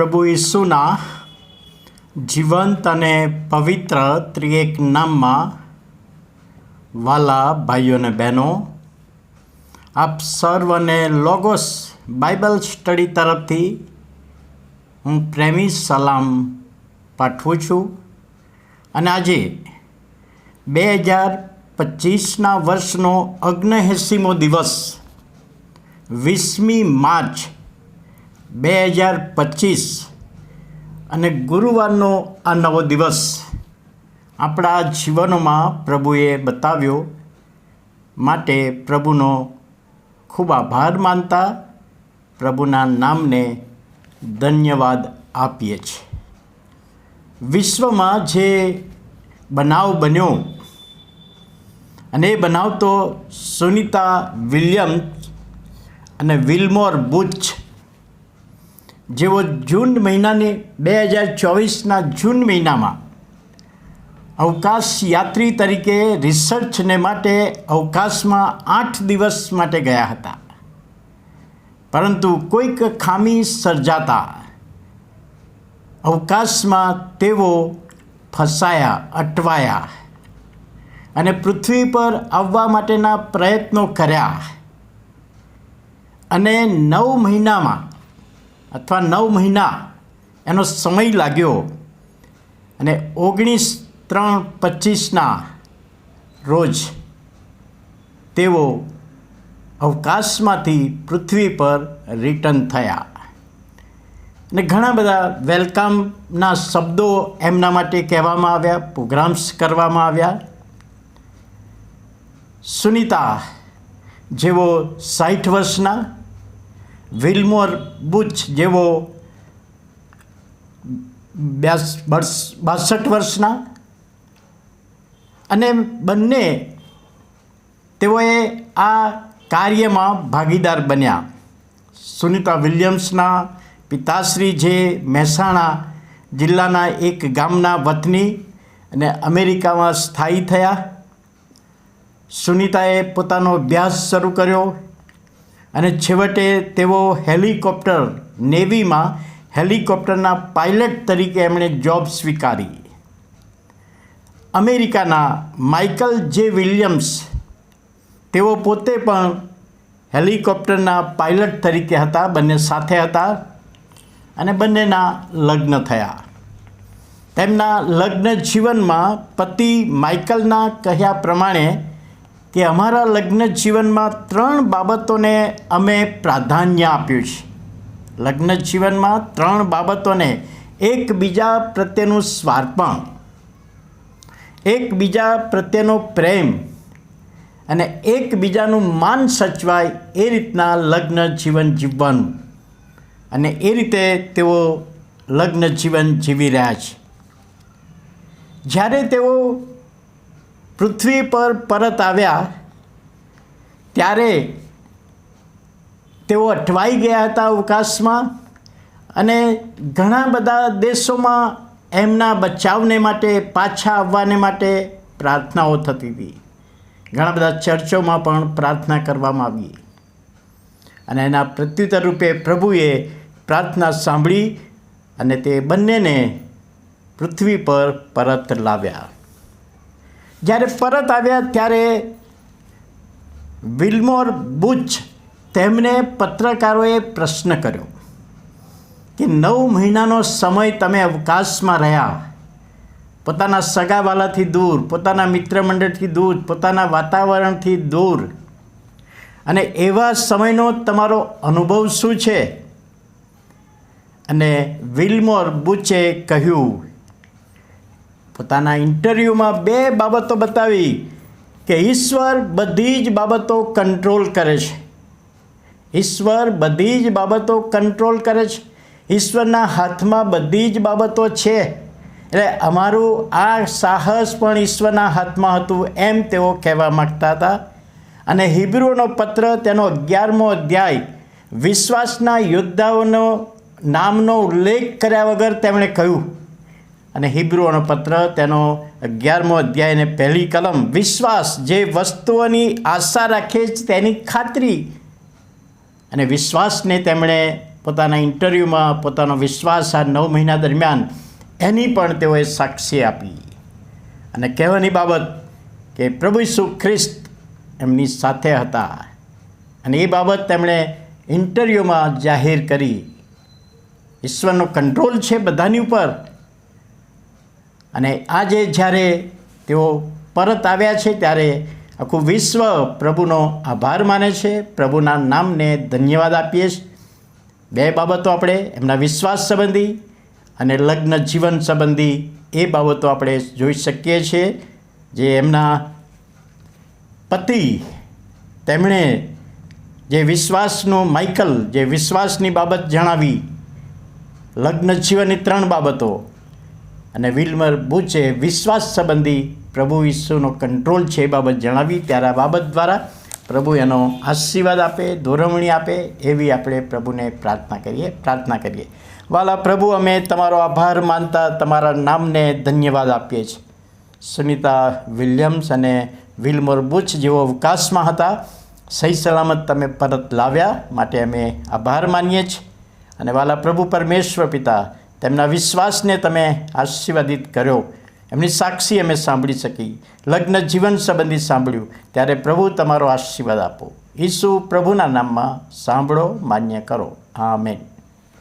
પ્રભુ ઈસુના જીવંત અને પવિત્ર ત્રિએક નામમાં વાલા ભાઈઓ અને બહેનો, આપ સર્વને લોગોસ બાઇબલ સ્ટડી તરફથી હું પ્રેમી સલામ પાઠવું છું. અને આજે બે હજાર પચીસના વર્ષનો અગ્નહેસીમો દિવસ, વીસમી માર્ચ બે હજાર પચીસ અને ગુરુવારનો આ નવો દિવસ આપણા જીવનોમાં પ્રભુએ બતાવ્યો માટે પ્રભુનો ખૂબ આભાર માનતા પ્રભુના નામને ધન્યવાદ આપીએ છીએ. વિશ્વમાં જે બનાવ બન્યો અને એ બનાવ તો સુનિતા વિલિયમ્સ અને વિલ્મોર બુચ જેઓ જૂન મહિનાની બે હજાર ચોવીસના જૂન મહિનામાં અવકાશ યાત્રી તરીકે રિસર્ચને માટે અવકાશમાં આઠ દિવસ માટે ગયા હતા. પરંતુ કોઈક ખામી સર્જાતા અવકાશમાં તેઓ ફસાયા, અટવાયા અને પૃથ્વી પર આવવા માટેના પ્રયત્નો કર્યા. અને નવ મહિનામાં અથવા નવ મહિના એનો સમય લાગ્યો અને ઓગણીસ ત્રણ પચીસના રોજ તેઓ અવકાશમાંથી પૃથ્વી પર રિટર્ન થયા. અને ઘણા બધા વેલકમના શબ્દો એમના માટે કહેવામાં આવ્યા, પ્રોગ્રામ્સ કરવામાં આવ્યા. સુનિતા જેવો સાઠ વર્ષના વિલ્મોર બુચ જેવો બાસઠ વર્ષના. અને બંને તેઓએ આ કાર્યમાં ભાગીદાર બન્યા. સુનિતા વિલિયમ્સના પિતાશ્રી જે મહેસાણા જિલ્લાના એક ગામના વતની અને અમેરિકામાં સ્થાયી થયા. સુનિતાએ પોતાનો અભ્યાસ શરૂ કર્યો. અને છેવટે તેઓ હેલિકોપ્ટર નેવીમાં હેલિકોપ્ટરના પાયલટ તરીકે એમણે જોબ સ્વીકારી. અમેરિકાના માઇકલ જે વિલિયમ્સ, તેઓ પોતે પણ હેલિકોપ્ટરના પાયલટ તરીકે હતા, બંને સાથે હતા અને બંનેના લગ્ન થયા. તેમના લગ્ન જીવનમાં પતિ માઇકલના કહ્યા પ્રમાણે કે અમારા લગ્ન જીવનમાં ત્રણ બાબતોને અમે પ્રાધાન્ય આપ્યું છે. લગ્ન જીવનમાં ત્રણ બાબતોને એકબીજા પ્રત્યેનું સ્વાર્પણ, એકબીજા પ્રત્યેનો પ્રેમ અને એકબીજાનું માન સચવાય એ રીતના લગ્ન જીવન જીવવાનું અને એ રીતે તેઓ લગ્ન જીવન જીવી રહ્યા છે. જ્યારે તેઓ પૃથ્વી પર પરત આવ્યા ત્યારે તેઓ અટવાઈ ગયા હતા અવકાશમાં અને ઘણા બધા દેશોમાં એમના બચાવને માટે, પાછા આવવાને માટે પ્રાર્થનાઓ થતી હતી. ઘણા બધા ચર્ચોમાં પણ પ્રાર્થના કરવામાં આવી. અને એના પ્રત્યુત્તર રૂપે પ્રભુએ પ્રાર્થના સાંભળી અને તે બંનેને પૃથ્વી પર પરત લાવ્યા. જ્યારે પરત આવ્યા ત્યારે વિલ્મોર બુચ તેમને પત્રકારોએ પ્રશ્ન કર્યો કે નવ મહિનાનો સમય તમે અવકાશમાં રહ્યા. પોતાના સગાવાલાથી દૂર, પોતાના મિત્રમંડળથી દૂર, પોતાના વાતાવરણથી દૂર. અને એવા સમયનો તમારો અનુભવ શું છે? અને વિલ્મોર બુચે કહ્યું પોતાના ઇન્ટરવ્યૂમાં બે બાબતો બતાવી કે ઈશ્વર બધી જ બાબતો કંટ્રોલ કરે છે. ઈશ્વર બધી જ બાબતો કંટ્રોલ કરે છે. ઈશ્વરના હાથમાં બધી જ બાબતો છે. એટલે અમારું આ સાહસ પણ ઈશ્વરના હાથમાં હતું એમ તેઓ કહેવા માગતા હતા. અને હિબ્રુનો પત્ર તેનો અગિયારમો અધ્યાય વિશ્વાસના યોદ્ધાઓનો નામનો ઉલ્લેખ કર્યા વગર તેમણે કહ્યું અને હિબ્રુઓનો પત્ર તેનો અગિયારમો અધ્યાય અને પહેલી કલમ. વિશ્વાસ જે વસ્તુઓની આશા રાખે છે તેની ખાતરી. અને વિશ્વાસને તેમણે પોતાના ઇન્ટરવ્યૂમાં પોતાનો વિશ્વાસ આ નવ મહિના દરમિયાન એની પણ તેઓએ સાક્ષી આપી. અને કહેવાની બાબત કે પ્રભુ ઈસુ ખ્રિસ્ત એમની સાથે હતા. અને એ બાબત તેમણે ઇન્ટરવ્યૂમાં જાહેર કરી. ઈશ્વરનો કંટ્રોલ છે બધાની ઉપર. અને આજે જ્યારે તેઓ પરત આવ્યા છે, ત્યારે આખું વિશ્વ પ્રભુનો આભાર માને છે. પ્રભુના નામને ધન્યવાદ આપીએ બે બાબતો આપણે એમના વિશ્વાસ સંબંધી અને લગ્ન જીવન સંબંધી એ બાબતો આપણે જોઈ શકીએ છીએ, જે એમના પતિ, તેમણે જે વિશ્વાસનો માઇકલ જે વિશ્વાસની બાબત જણાવી, લગ્ન જીવનની ત્રણ બાબતો અને વિલ્મર બુચે વિશ્વાસ સંબંધી પ્રભુ ઈસુનો કંટ્રોલ છે એ બાબત જણાવી. ત્યારે આ બાબત દ્વારા પ્રભુ એનો આશીર્વાદ આપે, ધોરવણી આપે એવી આપણે પ્રભુને પ્રાર્થના કરીએ પ્રાર્થના કરીએ. વાલા પ્રભુ, અમે તમારો આભાર માનતા તમારા નામને ધન્યવાદ આપીએ છીએ. સુનિતા વિલિયમ્સ અને વિલમોર બુચ જેઓ અવકાશમાં હતા, સહી સલામત તમે પરત લાવ્યા માટે અમે આભાર માનીએ છીએ. અને વાલા પ્રભુ પરમેશ્વર પિતા તેમના વિશ્વાસને તમે આશીર્વાદિત કર્યો. એમની સાક્ષી અમે સાંભળી શકી. લગ્ન જીવન સંબંધી સાંભળ્યું. ત્યારે પ્રભુ તમારો આશીર્વાદ આપો. ઈસુ પ્રભુના નામમાં સાંભળો, માન્ય કરો. આમેન.